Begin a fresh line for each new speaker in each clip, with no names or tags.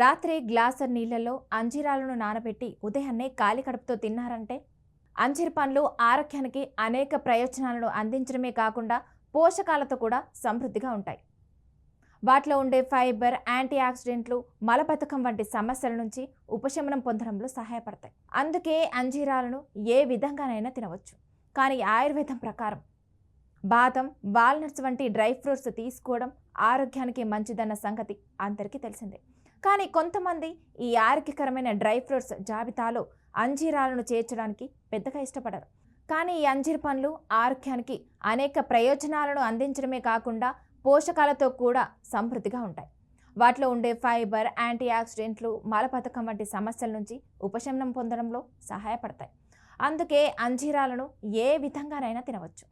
రాత్రి గ్లాసర్ నీళ్ళలో అంజీరాలను నానబెట్టి ఉదయాన్నే కాలి కడుపుతో తిన్నారంటే అంజీర్ పండ్లు ఆరోగ్యానికి అనేక ప్రయోజనాలను అందించడమే కాకుండా పోషకాలతో కూడా సమృద్ధిగా ఉంటాయి. వాటిలో ఉండే ఫైబర్ యాంటీ ఆక్సిడెంట్లు మలబద్ధకం వంటి సమస్యల నుంచి ఉపశమనం పొందడంలో సహాయపడతాయి. అందుకే అంజీరాలను ఏ విధంగానైనా తినవచ్చు. కానీ ఆయుర్వేదం ప్రకారం బాదం వాల్నట్స్ వంటి డ్రై ఫ్రూట్స్ తీసుకోవడం ఆరోగ్యానికి మంచిదన్న సంగతి అందరికీ తెలిసిందే. కానీ కొంతమంది ఈ ఆరోగ్యకరమైన డ్రై ఫ్రూట్స్ జాబితాలో అంజీరాలను చేర్చడానికి పెద్దగా ఇష్టపడరు. కానీ ఈ అంజీర్ పండ్లు ఆరోగ్యానికి అనేక ప్రయోజనాలను అందించడమే కాకుండా పోషకాలతో కూడా సమృద్ధిగా ఉంటాయి. వాటిలో ఉండే ఫైబర్ యాంటీ ఆక్సిడెంట్లు మలపథకం వంటి సమస్యల నుంచి ఉపశమనం పొందడంలో సహాయపడతాయి. అందుకే అంజీరాలను ఏ విధంగానైనా తినవచ్చు.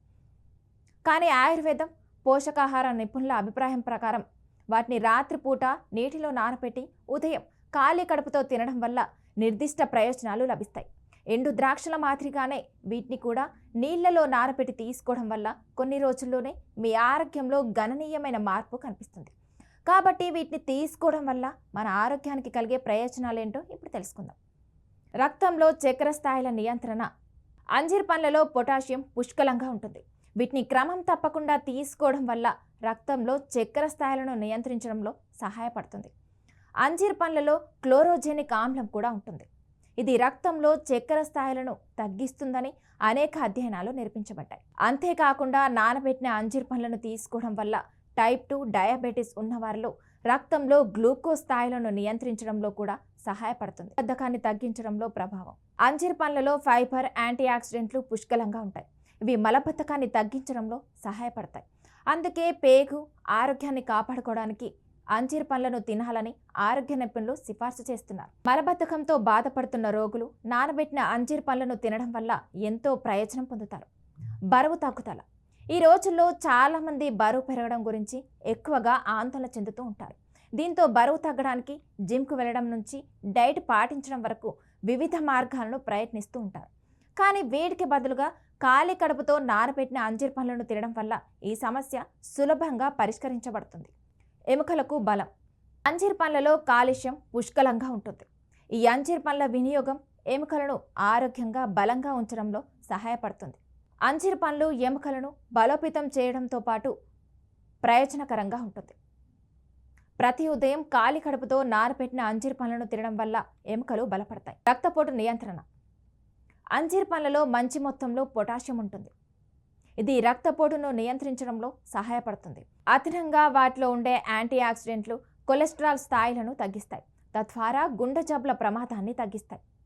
కానీ ఆయుర్వేదం పోషకాహార నిపుణుల అభిప్రాయం ప్రకారం వాటిని రాత్రిపూట నీటిలో నానబెట్టి ఉదయం ఖాళీ కడుపుతో తినడం వల్ల నిర్దిష్ట ప్రయోజనాలు లభిస్తాయి. ఎండు ద్రాక్షల మాదిరిగానే వీటిని కూడా నీళ్ళలో నానబెట్టి తీసుకోవడం వల్ల కొన్ని రోజుల్లోనే మీ ఆరోగ్యంలో గణనీయమైన మార్పు కనిపిస్తుంది. కాబట్టి వీటిని తీసుకోవడం వల్ల మన ఆరోగ్యానికి కలిగే ప్రయోజనాలు ఏంటో ఇప్పుడు తెలుసుకుందాం. రక్తంలో చక్కెర స్థాయిల నియంత్రణ. అంజీర్ పండ్లలో పొటాషియం పుష్కలంగా ఉంటుంది. వీటిని క్రమం తప్పకుండా తీసుకోవడం వల్ల రక్తంలో చక్కెర స్థాయిలను నియంత్రించడంలో సహాయపడుతుంది. అంజీర్ పండ్లలో క్లోరోజెనిక్ ఆమ్లం కూడా ఉంటుంది. ఇది రక్తంలో చక్కెర స్థాయిలను తగ్గిస్తుందని అనేక అధ్యయనాలు నిరూపించబడ్డాయి. అంతేకాకుండా నానబెట్టిన అంజీర్ పండ్లను తీసుకోవడం వల్ల టైప్ టూ డయాబెటీస్ ఉన్నవారిలో రక్తంలో గ్లూకోజ్ స్థాయిలను నియంత్రించడంలో కూడా సహాయపడుతుంది. బద్ధకాన్ని తగ్గించడంలో ప్రభావం. అంజీర్ పండ్లలో ఫైబర్ యాంటీ ఆక్సిడెంట్లు పుష్కలంగా ఉంటాయి. ఇవి మలబద్ధకాన్ని తగ్గించడంలో సహాయపడతాయి. అందుకే పేగు ఆరోగ్యాన్ని కాపాడుకోవడానికి అంజీర్ పండ్లను తినాలని ఆరోగ్య నిపుణులు సిఫార్సు చేస్తున్నారు. మలబద్ధకంతో బాధపడుతున్న రోగులు నానబెట్టిన అంజీర్ పండ్లను తినడం వల్ల ఎంతో ప్రయోజనం పొందుతారు. బరువు తగ్గుదల ఈ రోజుల్లో చాలామంది బరువు పెరగడం గురించి ఎక్కువగా ఆందోళన చెందుతూ ఉంటారు. దీంతో బరువు తగ్గడానికి జిమ్కు వెళ్ళడం నుంచి డైట్ పాటించడం వరకు వివిధ మార్గాలను ప్రయత్నిస్తూ ఉంటారు. కానీ వేడికి బదులుగా ఖాళీ కడుపుతో నానబెట్టిన అంజీర్ పండ్లను తినడం వల్ల ఈ సమస్య సులభంగా పరిష్కరించబడుతుంది. ఎముకలకు బలం. అంజీర్ పండ్లలో కాలుష్యం పుష్కలంగా ఉంటుంది. ఈ అంజీర్ పండ్ల వినియోగం ఎముకలను ఆరోగ్యంగా బలంగా ఉంచడంలో సహాయపడుతుంది. అంజీర్ పండ్లు ఎముకలను బలోపేతం చేయడంతో పాటు ప్రయోజనకరంగా ఉంటుంది. ప్రతి ఉదయం ఖాళీ కడుపుతో నారపెట్టిన అంజీర్ పండ్లను తినడం వల్ల ఎముకలు బలపడతాయి. రక్తపోటు నియంత్రణ. అంజీర్ పండ్లలో మంచి మొత్తంలో పొటాషియం ఉంటుంది. ఇది రక్తపోటును నియంత్రించడంలో సహాయపడుతుంది. అదనంగా వాటిలో ఉండే యాంటీ ఆక్సిడెంట్లు కొలెస్ట్రాల్ స్థాయిలను తగ్గిస్తాయి. తద్వారా గుండె జబ్బుల ప్రమాదాన్ని తగ్గిస్తాయి.